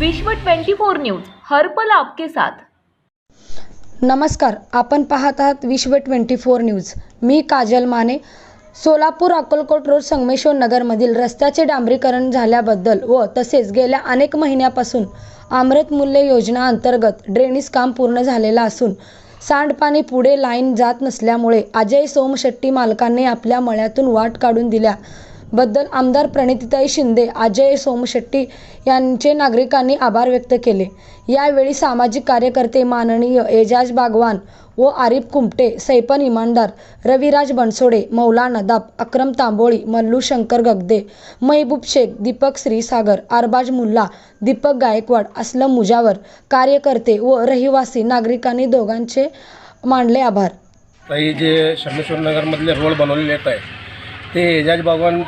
विश्व 24 न्यूज हर्पल आपके साथ. नमस्कार आपण पाहत आहात विश्व ट्वेंटी फोर न्यूज. मी काजल माने. सोलापूर अक्कलकोट रोड संगमेश्वर नगरमधील रस्त्याचे डांबरीकरण झाल्याबद्दल व तसेच गेल्या अनेक महिन्यापासून अमृत मूल्य योजना अंतर्गत ड्रेनेज काम पूर्ण झालेलं असून सांडपाणी पुढे लाईन जात नसल्यामुळे अजय सोमशेट्टी मालकांनी आपल्या मळ्यातून वाट काढून दिल्या. बद्दल आमदार प्रणितीताई शिंदे अजय सोमशेट्टी यांचे नागरिकांनी आभार व्यक्त केले. यावेळी सामाजिक कार्यकर्ते माननीय एजाज बागवान व आरिफ कुमटे सैपन इमानदार रविराज बनसोडे मौलाना नदाब अक्रम तांबोळी मल्लू शंकर गगदे महबूब शेख दीपक श्रीसागर अरबाज मुल्ला दीपक गायकवाड असलम मुजावर कार्यकर्ते व रहिवासी नागरिकांनी दोघांचे मानले आभार. काही जे शमेश्वर नगरमधले रोड बनवलेले आहेत ते एजाज भगवान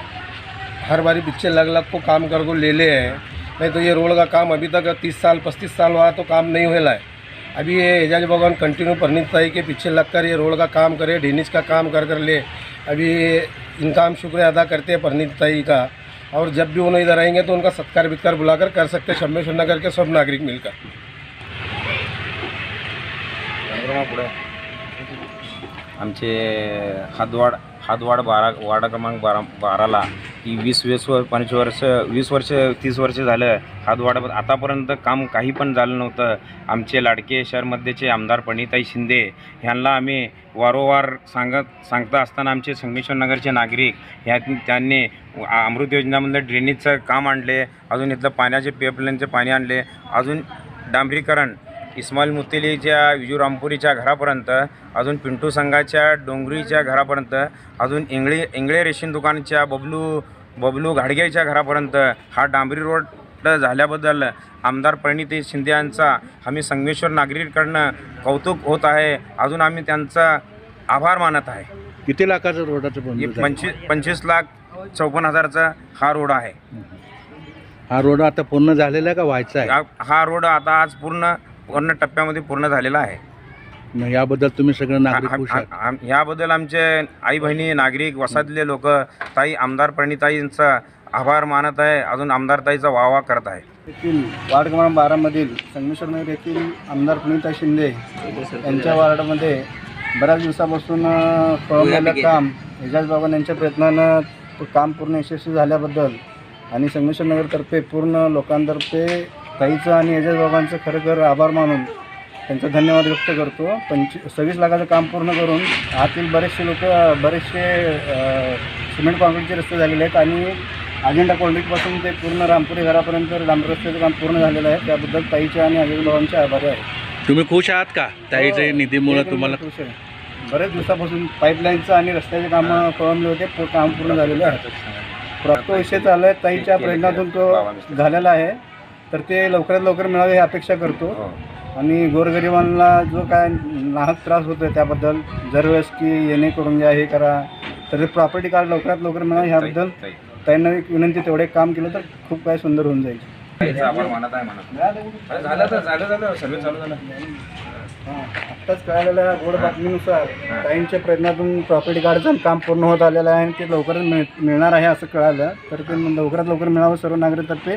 हर बारी पीछे लग लग को काम कर को ले ले हैं। नहीं तो ये रोड का काम अभी तक तीस साल पच्चीस साल हुआ तो काम नहीं हुआ है अभी ये एजाज भगवान कंटिन्यू परनीत ताई के पीछे लगकर ये रोड का काम करे ढेनिस का काम कर कर ले। अभी इनका हम शुक्रिया अदा करते हैं परनीत ताई का। और जब भी उन्हें इधर आएंगे तो उनका सत्कार वित्कार बुलाकर कर सकते हैं शमेश्वर नगर के सब नागरिक मिलकर। आमचे हातवाड हातवाढ बारा वाडा क्रमांक बारा बाराला की वीस वीस वर पंचवीस वर्ष वीस वर्ष तीस वर्ष झालं. हातवाड आतापर्यंत काम काही पण झालं नव्हतं. आमचे लाडके शहरमध्येचे आमदार पणिताई शिंदे ह्यांना आम्ही वारंवार सांगत सांगता असताना आमचे संगमेश्वर नगरचे नागरिक ह्या त्यांनी अमृत योजनामधलं ड्रेनेजचं काम आणले. अजून इथलं पाण्याचे पाईपलाईनचे पाणी आणले. अजून डांबरीकरण इस्माईल मुतेलीच्या विजू रामपुरीच्या घरापर्यंत अजून पिंटू संघाच्या डोंगरीच्या घरापर्यंत अजून इंगळे इंगळे रेशीम दुकानच्या बबलू बबलू घाडगेच्या घरापर्यंत हा डांबरी रोड झाल्याबद्दल आमदार परिणिती शिंदे यांचा आम्ही संगमेश्वर नागरिकांकडनं कौतुक होत आहे. अजून आम्ही त्यांचा आभार मानत आहे. किती लाखाचं रोडाचं? पंचवीस पंचवीस लाख चौपन्न हजारचा हा रोड आहे. हा रोड आता पूर्ण झालेला का व्हायचा आहे? हा- हा रोड आता आज पूर्ण पूर्ण टप्प्यामध्ये पूर्ण झालेला आहे. मग याबद्दल तुम्ही सगळे नागरिक खुश आहात आम- आम- याबद्दल आमचे आई बहिणी नागरिक वसाहतले लोक ताई आमदार प्रणिताईंचा आभार मानत आहे. अजून आमदार ताईचा वाहवा करत आहे. येथील वार्ड क्रमांक बारामधील संगमेश्वर नगर येथील आमदार पुनीता शिंदे यांच्या वार्डामध्ये बऱ्याच दिवसापासून अ, काम एजाज बाबां यांच्या प्रयत्नानं ते काम पूर्ण यशस्वी झाल्याबद्दल आणि संगमेश्वर नगरतर्फे पूर्ण लोकांतर्फे ताईचं आणि एजाज बाबांचं खरोखर आभार मानून त्यांचा धन्यवाद व्यक्त करतो. पंच सव्वीस लाखाचं काम पूर्ण करून आतील बरेचसे लोक बरेचसे सिमेंट कॉन्क्रीटचे रस्ते झालेले आहेत आणि अजेंडा कॉलनीपासून ते पूर्ण रामपुरी घरापर्यंत डांबर रस्त्याचं काम पूर्ण झालेलं आहे. त्याबद्दल ताईच्या आणि अजय बाबांचे आभारी आहे. तुम्ही खुश आहात का? ताईच्या निधीमुळे तुम्हाला खुश आहे. बरेच दिवसापासून पाईपलाईनचं आणि रस्त्याचे कामं पळवले होते पू- काम पूर्ण झालेले आहे. प्राप्त विषय चालू आहे. ताईच्या प्रयत्नातून तो झालेला आहे. तर ते लवकरात लवकर मिळावे ही अपेक्षा करतो. आणि गोरगरिबांना जो काय नाहक त्रास होतो आहे त्याबद्दल दरवेळेस की येणे करून घ्या हे करा. तर ते प्रॉपर्टी कार्ड लवकरात लवकर मिळावे ह्याबद्दल ताईंना एक विनंती तेवढे काम केलं तर खूप काय सुंदर होऊन जाईल. आहे म्हणत. अरे झालं तर झालं झालं. सर्व चालू झालं. हां, आत्ताच कळालेल्या गोड बातमीनुसार ताईंच्या प्रयत्नातून प्रॉपर्टी कार्डचं काम पूर्ण होत आलेलं आहे आणि ते लवकरच मिळ मिळणार आहे असं कळालं. तर ते लवकरात लवकर मिळावं सर्व नागरिकतर्फे.